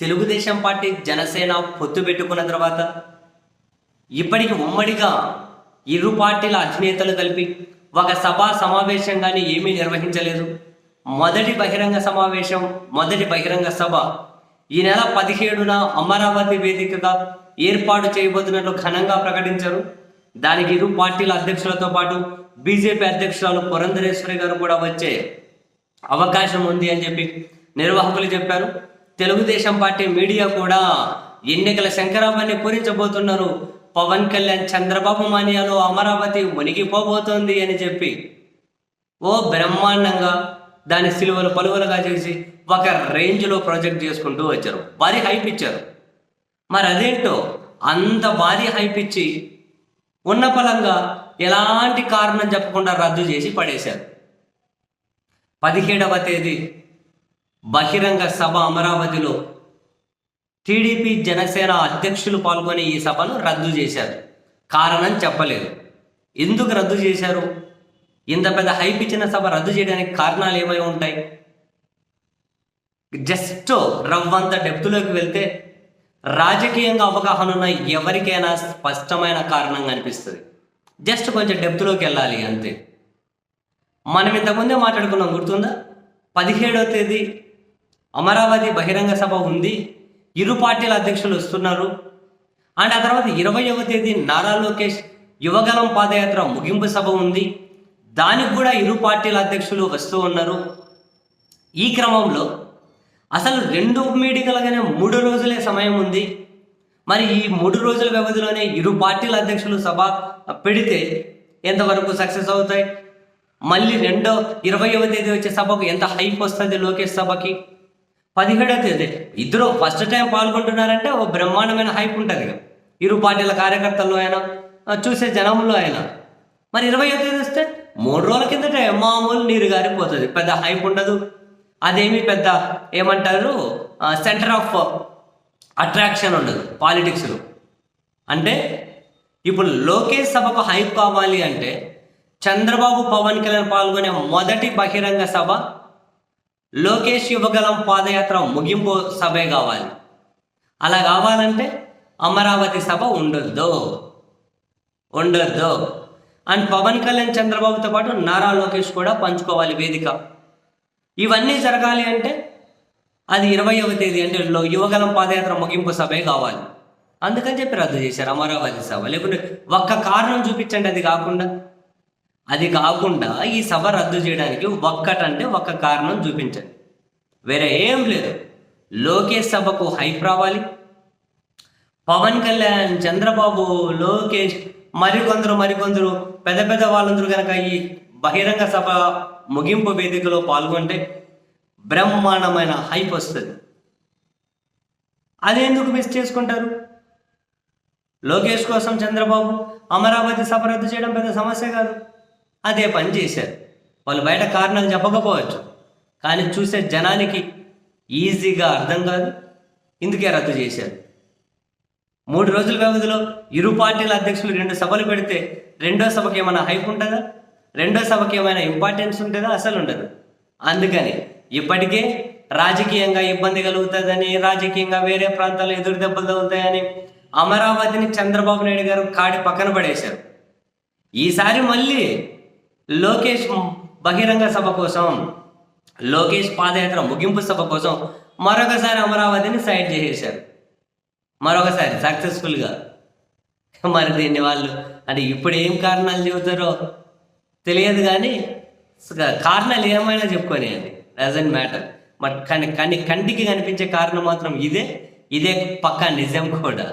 Telugu Desam party Janasena పొత్తు పెట్టుకున్న తర్వాత ఇప్పటికి ఉమ్మడిగా ఇరు పార్టీల అధినేతలు కలిపి ఒక సభా సమావేశం కానీ ఏమీ నిర్వహించలేదు. మొదటి బహిరంగ సమావేశం మొదటి బహిరంగ సభ ఈ నెల పదిహేడున అమరావతి వేదికగా ఏర్పాటు చేయబోతున్నట్లు ఘనంగా ప్రకటించారు. దానికి ఇరు పార్టీల అధ్యక్షులతో పాటు బీజేపీ అధ్యక్షురాలు పురంధరేశ్వరి గారు కూడా వచ్చే అవకాశం ఉంది అని చెప్పి నిర్వాహకులు చెప్పారు. తెలుగుదేశం పార్టీ మీడియా కూడా ఎన్నికల శంకరాబాన్ని పూరించబోతున్నారు. పవన్ కళ్యాణ్ చంద్రబాబు మానియాలో అమరావతి మునిగిపోబోతోంది అని చెప్పి. ఓ బ్రహ్మాండంగా దాని సిలువలు పలువలుగా చేసి ఒక రేంజ్లో ప్రాజెక్ట్ చేసుకుంటూ వచ్చారు. భారీ హైప్ ఇచ్చారు. మరి అదేంటో? అంత భారీ హైప్ ఇచ్చి ఉన్న ఫలంగా ఎలాంటి కారణం చెప్పకుండా రద్దు చేసి పడేశారు. పదిహేడవ తేదీ బహిరంగ సభ అమరావతిలో టీడీపీ జనసేన అధ్యక్షులు పాల్గొని ఈ సభను రద్దు చేశారు. కారణం చెప్పలేదు. ఎందుకు రద్దు చేశారు? ఇంత పెద్ద హైప్ ఇచ్చిన సభ రద్దు చేయడానికి కారణాలు ఏమై ఉంటాయి? జస్ట్ రవ్వంత డెప్త్లోకి వెళ్తే రాజకీయంగా అవగాహన ఉన్న ఎవరికైనా స్పష్టమైన కారణం కనిపిస్తుంది. జస్ట్ కొంచెం డెప్త్లోకి వెళ్ళాలి అంతే. మనం ఇంతకుముందే మాట్లాడుకున్నాం గుర్తుందా? పదిహేడవ తేదీ అమరావతి బహిరంగ సభ ఉంది. ఇరు పార్టీల అధ్యక్షులు వస్తున్నారు. అండ్ ఆ తర్వాత ఇరవైవ తేదీ నారా లోకేష్ యువగలం పాదయాత్ర ముగింపు సభ ఉంది. దానికి కూడా ఇరు పార్టీల అధ్యక్షులు వస్తూ ఉన్నారు. ఈ క్రమంలో అసలు రెండు మీటింగులుగానే మూడు రోజులే సమయం ఉంది. మరి ఈ మూడు రోజుల వ్యవధిలోనే ఇరు పార్టీల అధ్యక్షులు సభ పెడితే ఎంతవరకు సక్సెస్ అవుతాయి? మళ్ళీ రెండో ఇరవైవ తేదీ వచ్చే సభకు ఎంత హైప్ వస్తుంది లోకేష్ సభకి? పదిహేడవ తేదీ. ఇద్దరు ఫస్ట్ టైం పాల్గొంటున్నారంటే ఓ బ్రహ్మాండమైన హైప్ ఉంటుంది ఇక. ఇరు పార్టీల కార్యకర్తల్లో అయినా చూసే జనంలో అయినా. మరి ఇరవై తేదీ వస్తే మూడు రోజుల కిందటే మామూలు నీరు గారిపోతుంది. పెద్ద హైప్ ఉండదు. అదేమి పెద్ద ఏమంటారు? సెంటర్ ఆఫ్ అట్రాక్షన్ ఉండదు పాలిటిక్స్లో అంటే ఇప్పుడు లోకేష్ సభకు హైప్ కావాలి అంటే చంద్రబాబు పవన్ కళ్యాణ్ పాల్గొనే మొదటి బహిరంగ సభ లోకేష్ యువగలం పాదయాత్ర ముగింపు సభే కావాలి. అలా కావాలంటే అమరావతి సభ ఉండొద్దు. ఉండొద్దు. అండ్ పవన్ కళ్యాణ్ చంద్రబాబుతో పాటు నారా లోకేష్ కూడా పంచుకోవాలి వేదిక. ఇవన్నీ జరగాలి అంటే అది ఇరవైవ తేదీ అంటే యువగలం పాదయాత్ర ముగింపు సభే కావాలి. అందుకని చెప్పి రద్దు చేశారు అమరావతి సభ. లేకుంటే ఒక్క కారణం చూపించండి అది కాకుండా అది కాకుండా ఈ సభ రద్దు చేయడానికి ఒక్కటంటే ఒక్క కారణం చూపించండి. వేరే ఏం లేదు. లోకేష్ సభకు హైప్ రావాలి. పవన్ కళ్యాణ్ చంద్రబాబు లోకేష్ మరికొందరు మరికొందరు పెద్ద పెద్ద వాళ్ళందరూ కనుక ఈ బహిరంగ సభ ముగింపు వేదికలో పాల్గొంటే బ్రహ్మాండమైన హైప్ వస్తుంది. అదెందుకు మిస్ చేసుకుంటారు? లోకేష్ కోసం చంద్రబాబు అమరావతి సభ రద్దు చేయడం పెద్ద సమస్య కాదు. అదే పని చేశారు. వాళ్ళు బయట కారణాలు చెప్పకపోవచ్చు. కానీ చూసే జనానికి ఈజీగా అర్థం కాదు. ఇందుకే రద్దు చేశారు. మూడు రోజుల వ్యవధిలో ఇరు పార్టీల అధ్యక్షులు రెండు సభలు పెడితే రెండో సభకి ఏమైనా హైప్ ఉంటుందా? రెండో సభకి ఏమైనా ఇంపార్టెన్స్ ఉంటుందా? అసలు ఉండదు. అందుకని ఇప్పటికే రాజకీయంగా ఇబ్బంది కలుగుతుందని రాజకీయంగా వేరే ప్రాంతాల్లో ఎదురు దెబ్బలు తగులుతాయని అమరావతిని చంద్రబాబు నాయుడు గారు కాడి పక్కన పడేశారు. ఈసారి మళ్ళీ లోకేష్ బహిరంగ సభ కోసం లోకేష్ పాదయాత్ర ముగింపు సభ కోసం మరొకసారి అమరావతిని సైడ్ చేసేశారు. మరొకసారి సక్సెస్ఫుల్గా మరి దీన్ని వాళ్ళు అంటే ఇప్పుడు ఏం కారణాలు చెబుతారో తెలియదు కానీ కారణాలు ఏమైనా చెప్పుకొని అది డజంట్ మ్యాటర్ మరి కానీ కానీ కంటికి కనిపించే కారణం మాత్రం ఇదే. ఇదే పక్కా నిజం కూడా.